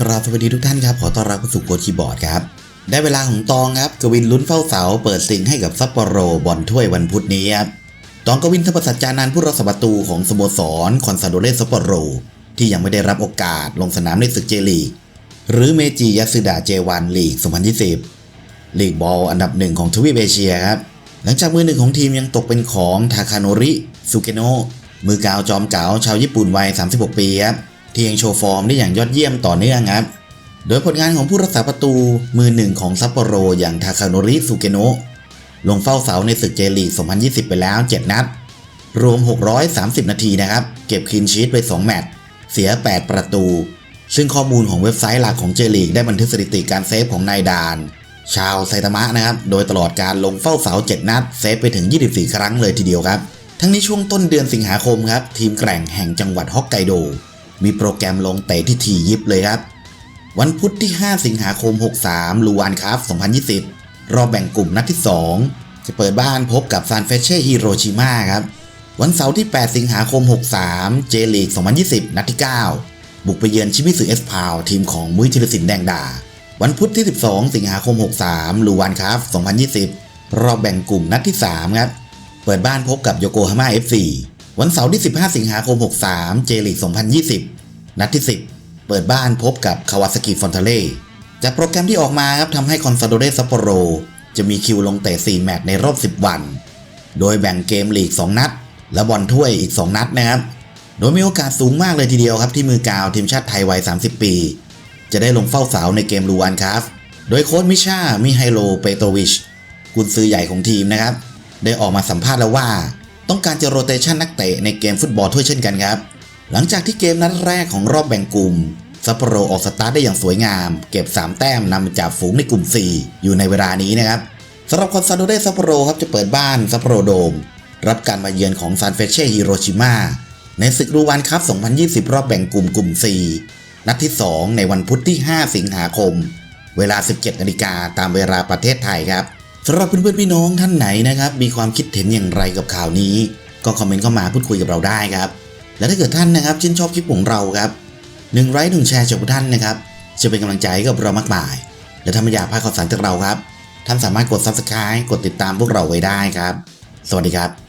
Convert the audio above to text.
ครับสวัสดีทุกท่านครับ ขอต้อนรับเข้าสู่โกชีบอร์ดครับ ได้เวลาของตองครับ กวินลุ้นเฝ้าเสา เปิดสิงให้กับซัปโปโรบอลถ้วยวันพุธนี้ครับ ตองกวินทัพสัจจานันผู้รักษาประตูของสโมสรคอนซาโดเรซัปโปโร ที่ยังไม่ได้รับโอกาสลงสนามในศึกเจลีก หรือเมจิยัสึดะเจวันลีก 2020 ลีกบอลอันดับหนึ่งของทวีปเอเชียครับ หลังจากมือหนึ่งของทีมยังตกเป็นของทาคาโนริสุเกโนะมือกาวจอมเก๋าชาวญี่ปุ่นวัย 36 ปีครับ ที่ยังโชว์ฟอร์มได้อย่างยอดเยี่ยมต่อเนื่องครับ โดยผลงานของผู้รักษาประตูมือหนึ่งของซัปโปโรอย่างทาคาโนริสุเกโนะลงเฝ้าเสาในศึกเจลีก 2020 ไปแล้ว 7 นัด รวม 630 นาทีนะครับ เก็บคลีนชีตไป 2 แมตช์เสีย 8 ประตู ซึ่งข้อมูลของเว็บไซต์หลักของเจลีกได้บันทึกสถิติการเซฟของนายดาน ชาวไซตามะนะครับ โดยตลอดการลงเฝ้าเสา 7 นัด เซฟไปถึง 24 ครั้งเลยทีเดียวครับ ทั้งนี้ช่วงต้นเดือนสิงหาคมครับ ทีมแกร่งแห่งจังหวัดฮอกไกโด มีโปรแกรมลงเตะที่ทียิบเลยครับ วันพุธที่ 5 สิงหาคม 63 ลูวานคัพ2020 รอบแบ่งกลุ่มนัดที่ 2 จะเปิดบ้านพบกับซานเฟเช่ฮิโรชิมาครับ วันเสาร์ที่ 8 สิงหาคม 63 เจลีก 2020 นัดที่ 9 บุกไปเยือนชิมิสึเอสพาวทีมของมุ้ยธีรศิลป์แดงดา วันพุธที่ 12 สิงหาคม 63 ลูวานคัพ2020 รอบแบ่งกลุ่มนัดที่ 3 ครับ เปิดบ้านพบกับโยโกฮาม่า FC วันเสาร์ที่ 15 สิงหาคม 63 เจลีก 2020 นัดที่ 10 เปิดบ้านพบกับคาวาซากิฟอนทาเล่จากโปรแกรมที่ออกมาครับทำให้คอนซาโดเรซัปโปโร จะมีคิวลงเตะ 4 แมตช์ในรอบ 10 วัน โดยแบ่งเกมลีก 2 นัด และบอลถ้วยอีก 2 นัดนะครับ โดยมีโอกาสสูงมากเลยทีเดียวครับที่มือกาวทีมชาติไทยวัย 30 ปี จะได้ลงเฝ้าเสาในเกมลูวานคัฟโดยโค้ชมิชามิไฮโลเปโตวิชกุนซือใหญ่ของทีมนะครับ ได้ออกมาสัมภาษณ์แล้วว่า ต้องการจะโรเตชันนักเตะในเกมฟุตบอลถ้วยเช่นกันครับ หลังจากที่เกมนัดแรกของรอบแบ่งกลุ่มซัปโปโรออกสตาร์ทได้อย่างสวยงาม เก็บ 3 แต้มนำจากฝูงในกลุ่ม 4 อยู่ในเวลานี้นะครับสำหรับคอนซาโดเรซัปโปโรครับจะเปิดบ้านซัปโปโรโดม รับการมาเยือนของซานเฟเช่ฮิโรชิมาในศึกรูวานคัพ 2020 รอบแบ่งกลุ่มกลุ่ม 4 นัดที่ 2 ในวันพุธที่ 5 สิงหาคม เวลา 17นาฬิกาตามเวลาประเทศไทยครับ สำหรับเพื่อนๆพี่น้องท่านไหนนะครับ มีความคิดเห็นอย่างไรกับข่าวนี้ ก็คอมเมนต์เข้ามาพูดคุยกับเราได้ครับ และถ้าเกิดท่านนะครับชื่นชอบคลิปของเราครับหนึ่งไลค์หนึ่งแชร์จากทุกท่านนะครับจะเป็นกำลังใจกับเรามากมาย และถ้าไม่อยากพลาดข่าวสารจากเราครับ ท่านสามารถกด subscribe กดติดตามพวกเราไว้ได้ครับ สวัสดีครับ